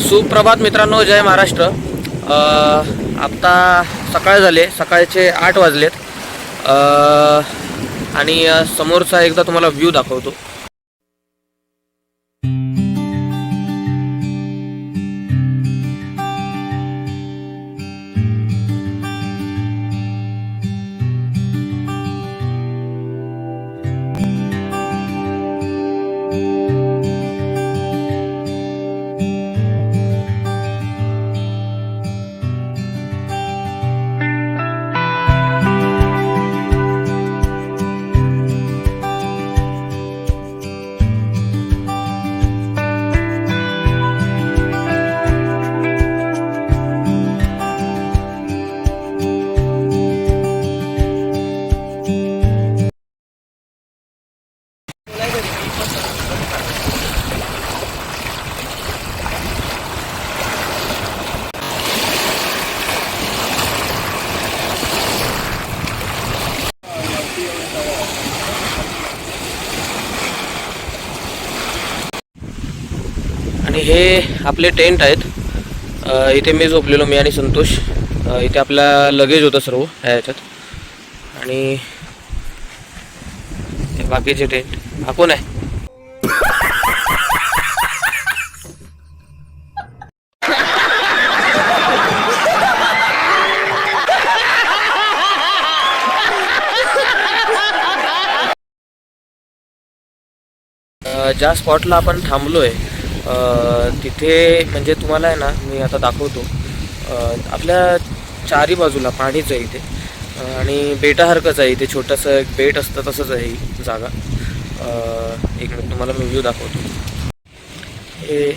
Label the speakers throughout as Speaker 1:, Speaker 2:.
Speaker 1: सुप्रभात मित्रांनो जय महाराष्ट्र. आत्ता सकाळ झाले सकाळचे आठ वाजलेत. आणि समोरचा एकदा तुम्हाला व्ह्यू दाखवतो. हे आपले टेंट आहेत. इथे मी झोपलेलो मी आणि संतोष. इथे आपला लगेज होतं सर्व ह्या ह्याच्यात. आणि बाकीचे टेंट. हा कोण आहे? ज्या स्पॉटला आपण थांबलो आहे तिथे म्हणजे तुम्हाला आहे ना मी आता दाखवतो. आपल्या चारी बाजूला पाणीच आहे इथे. आणि बेटासारखंच आहे इथे. छोटंसं एक बेट असतं तसंच आहे ही जागा. एक मिनिट तुम्हाला मी व्ह्यू दाखवतो. हे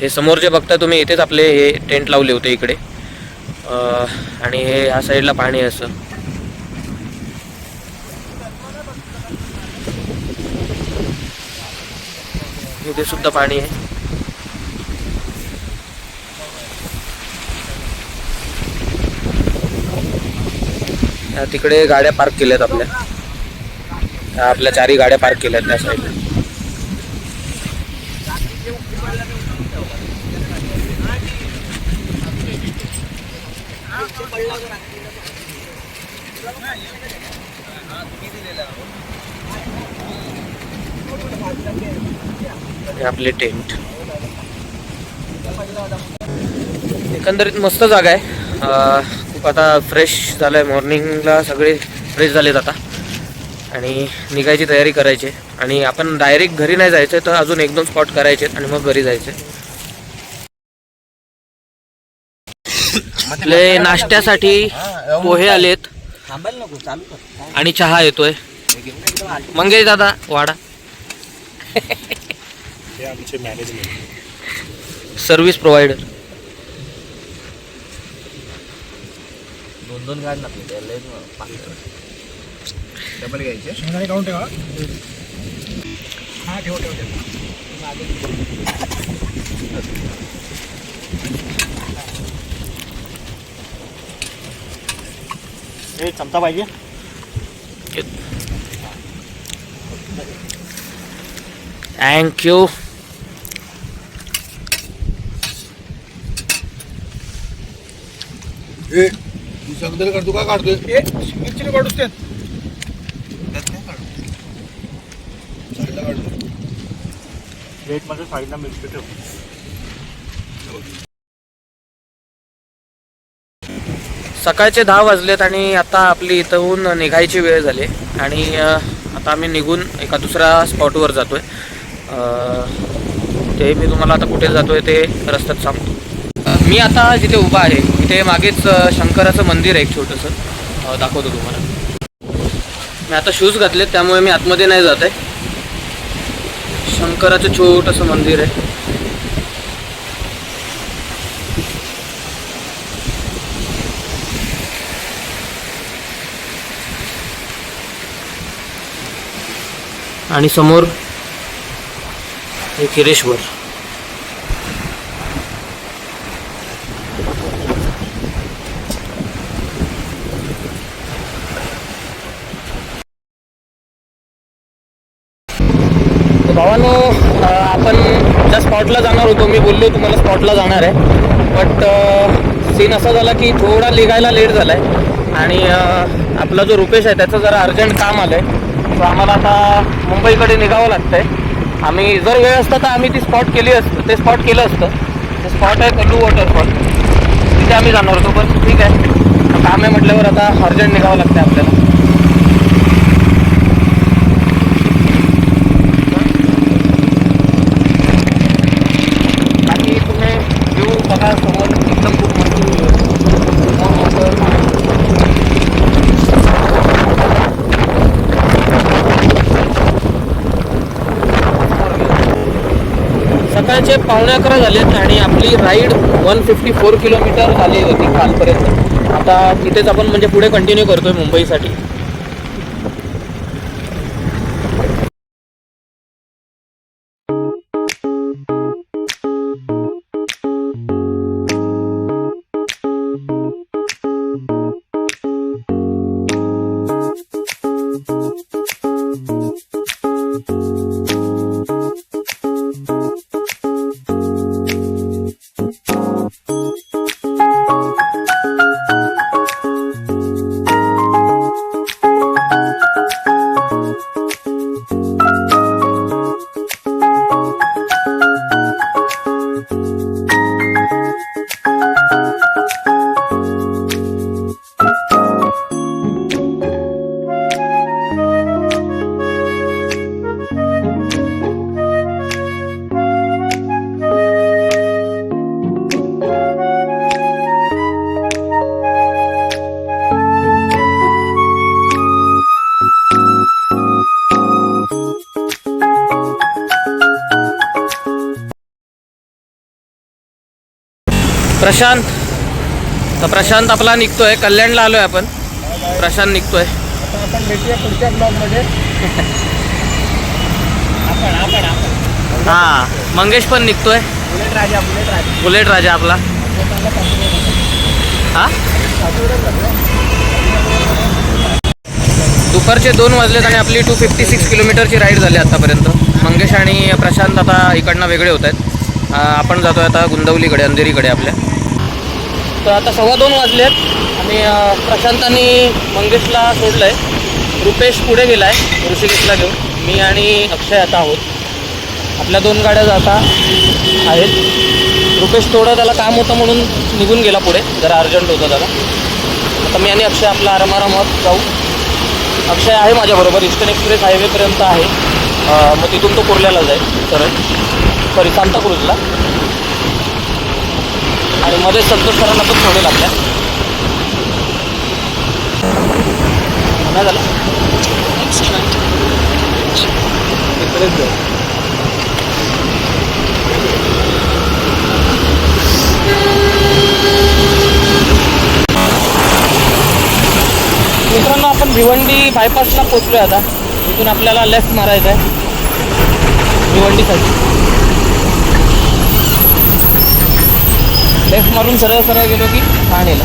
Speaker 1: हे समोर जे बघता तुम्ही इथेच आपले हे टेंट लावले होते इकडे. आणि हे ह्या साईडला पाणी असं. इथे सुद्धा पाणी आहे. तिकडे गाड्या पार्क केल्यात आपल्या. आपल्या चारही गाड्या पार्क केल्यात त्या साईडला आपले टेंट. एकंदरीत मस्त जागा आहे. आता फ्रेश झालं आहे मॉर्निंगला सगळे फ्रेश झालेत आता. आणि निघायची तयारी करायची. आणि आपण डायरेक्ट घरी नाही जायचं तर अजून एक दोन स्पॉट करायचे आणि मग घरी जायचे आपले नाश्त्यासाठी पोहे आलेत. आणि चहा येतोय. मंगेश दादा वाडा.
Speaker 2: आमचे मॅनेजमेंट
Speaker 1: सर्व्हिस प्रोव्हायडर
Speaker 3: दोन दोन गाड लागले डबल घ्यायचे.
Speaker 2: शेंगदाणे काढून ठेवा. हा ठेव ठेव ठेव. हे चमचा पाहिजे.
Speaker 1: थँक्यू
Speaker 4: ए काढतो का काढतोय
Speaker 2: ए मिरची काढूच ते
Speaker 4: साईडला काढतो
Speaker 2: प्लेटमध्ये साईडला मिरची ठेव.
Speaker 1: सकाळचे दहा वाजलेत आणि आता आपली इथून निघायची वेळ झाली आणि आता आम्ही निघून एका दुसऱ्या स्पॉटवर जातोय. अ, ते मी तुम्हाला आता कुठे जातोय ते रस्त्यात सांगतो. मी आता जिथे उभा आहे तिथे मागेच शंकराचं मंदिर आहे एक छोटंसं. दाखवतो तुम्हाला. मी आता शूज घातलेत त्यामुळे मी आतमध्ये नाही जात आहे. शंकराचं छोटंसं मंदिर आहे. आणि समोर हे किरेश्वर. भावानो आपण ज्या स्पॉटला जाणार होतो मी बोललो तुम्हाला स्पॉटला जाणार आहे. बट सीन असा झाला की थोडा निघायला लेट झाला आहे आणि आपला जो रुपेश आहे त्याचं जरा अर्जंट काम आलं आहे तर आम्हाला आता मुंबईकडे निघावं लागतं आहे आम्ही जर वेळ असता तर आम्ही ती स्पॉट केली असतं ते स्पॉट केलं असतं. ते स्पॉट आहे कल्लू वॉटरफॉल तिथे आम्ही जाणार होतो पण ठीक आहे. काम आहे म्हटल्यावर आता अर्जंट निघावं लागतं आपल्याला बाकी तुम्ही व्ह्यू बघा समोर एकदम खूप मस्त view आहे. समोर मोठं सकाळचे पावणे अकरा झालेत आणि आपली ride one fifty four kilometre झाली होती कालपर्यंत. आता तिथेच आपण म्हणजे पुढे कंटिन्यू करतोय मुंबईसाठी. प्रशांत. तर प्रशांत आपला निघतोय. कल्याणला आलोय आपण. प्रशांत निघतोय.
Speaker 2: आपण भेटूया पुढच्या ब्लॉगमध्ये.
Speaker 1: हा. मंगेश पण निघतोय.
Speaker 2: Bullet Raja Bullet Raja.
Speaker 1: Bullet Raja आपला. हा? दुपारचे दोन वाजलेत आणि आपली टू फिफ्टी सिक्स किलोमीटरची राईड झाली आतापर्यंत. मंगेश आणि प्रशांत आता इकडनं वेगळे होत आहेत. आपण जातोय आता गुंदवलीकडे अंधेरीकडे आपल्या. तर आता सव्वा दोन वाजले आहेत आणि अं, प्रशांतांनी मंगेशला आहे रुपेश पुढे गेला आहे ऋषिकेशला घेऊन. मी आणि अक्षय आता आहोत. आपल्या दोन गाड्या जाता आहेत. रुपेश थोडं त्याला काम होतं म्हणून निघून गेला पुढे. जरा अर्जंट होतं त्याला. आता मी आणि अक्षय आपला आरामारामात जाऊ. अक्षय आहे माझ्याबरोबर. ईस्टर्न एक्सप्रेस हायवेपर्यंत आहे. मग तिथून तो कुर्ल्याला जाईल. सरळ. सॉरी सांताक्रूजला. आणि मध्ये संतोष सरांना पण सोडेल आपल्या झालं? मित्रांनो आपण भिवंडी बायपासला पोचलोय आता. इथून आपल्याला लेफ्ट मारायचं आहे भिवंडीसाठी लेफ्ट मारून सरळ सरळ गेलो की ठाणेला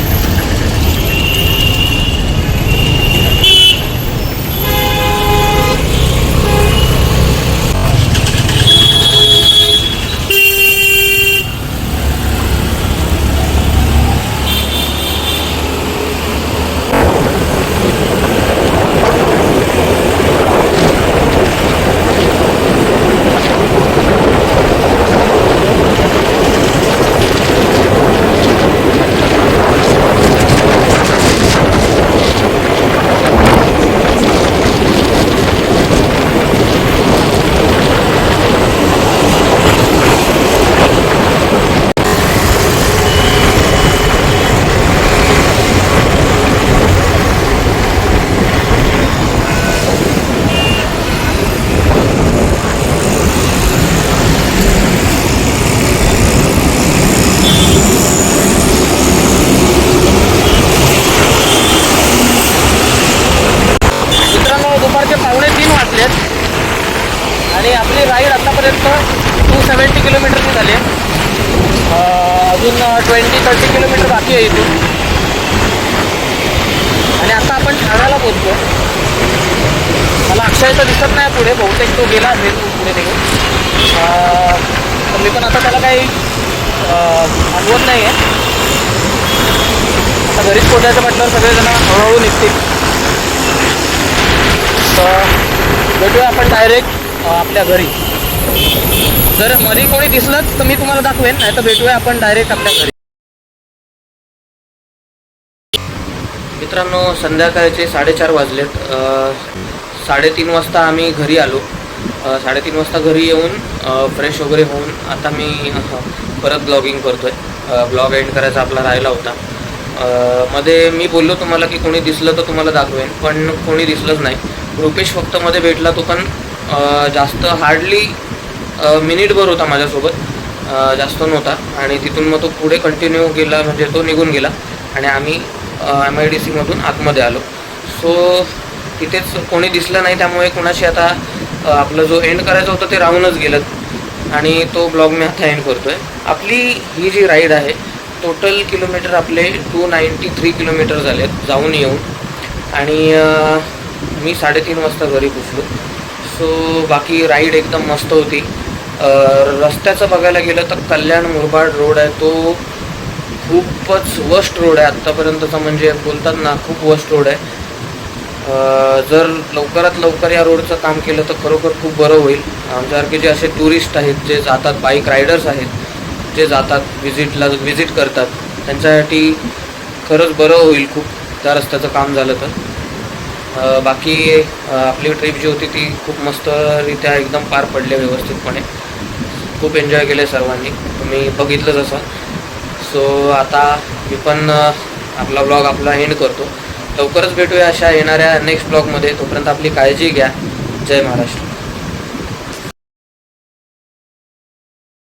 Speaker 1: मित्रांनो दुपारचे पावणे तीन वाजलेत आणि आपली राईड आतापर्यंत अजून सेवन्टी किलोमीटरची झाली आहे अजून ट्वेंटी थर्टी किलोमीटर बाकी आहे इथून. आणि आता आपण ठाण्याला पोहोचतो मला अक्षय तर दिसत नाही पुढे बहुतेक तो गेला असेल पुढे निघून. मी पण आता त्याला काही थांबवत नाही आहे आता घरीच पोचायचं म्हटलं सगळेजण हळूहळू निघतील. तर भेटूया आपण डायरेक्ट आपल्या घरी. जर मध्ये कोणी दिसलंच तर मी तुम्हाला दाखवेन नाही तर भेटूया आपण डायरेक्ट आपल्या घरी. मित्रांनो संध्याकाळचे साडेचार वाजलेत. साडेतीन वाजता आम्ही घरी आलो. साडेतीन वाजता घरी येऊन फ्रेश वगैरे होऊन आता मी परत ब्लॉगिंग करतोय. ब्लॉग एंड करायचा आपला राहिला होता. मध्ये मी बोललो तुम्हाला की कोणी दिसलं तर तुम्हाला दाखवेन पण कोणी दिसलंच नाही. रुपेश फक्त मध्ये भेटला तो पण जास्त हार्डली मिनिटभर होता माझ्यासोबत. जास्त नव्हता. आणि तिथून मग तो पुढे कंटिन्यू गेला म्हणजे तो निघून गेला. आणि आम्ही एम आय डी सीमधून आतमध्ये आलो. सो तिथेच कोणी दिसलं नाही त्यामुळे कोणाशी आता आपलं जो एंड करायचं होतं ते राहूनच गेलं. आणि तो ब्लॉग मी आता एंड आहे आपली ही जी राईड आहे टोटल किलोमीटर आपले टू नाईंटी थ्री किलोमीटर झाले जाऊन येऊन. आणि मी साडेतीन वाजता घरी पोचलो सो बाकी राईड एकदम मस्त होती. रस्त्याचं बघायला गेलं तर कल्याण मुरबाड रोड आहे. तो खूपच वर्स्ट रोड आहे आत्तापर्यंतचा म्हणजे बोलतात ना खूप वर्स्ट रोड आहे. जर लवकरात लवकर या रोडचं काम केलं तर खरोखर खूप बरं होईल. आमच्यासारखे जे असे टुरिस्ट आहेत जे जातात बाईक रायडर्स आहेत जे जातात व्हिजिटला व्हिजिट करतात त्यांच्यासाठी खरंच बरं होईल खूप. त्या रस्त्याचं काम झालं तर. बाकी आपली ट्रिप जी होती ती खूप मस्तरित्या एकदम पार पडली व्यवस्थितपणे. खूप एन्जॉय केले सर्वांनी. तुम्ही बघितलंच असं सो आता मी पण आपला ब्लॉग आपला एंड करतो. लवकरच भेटूया अशा येणाऱ्या नेक्स्ट ब्लॉगमध्ये तोपर्यंत आपली काळजी घ्या. जय महाराष्ट्र.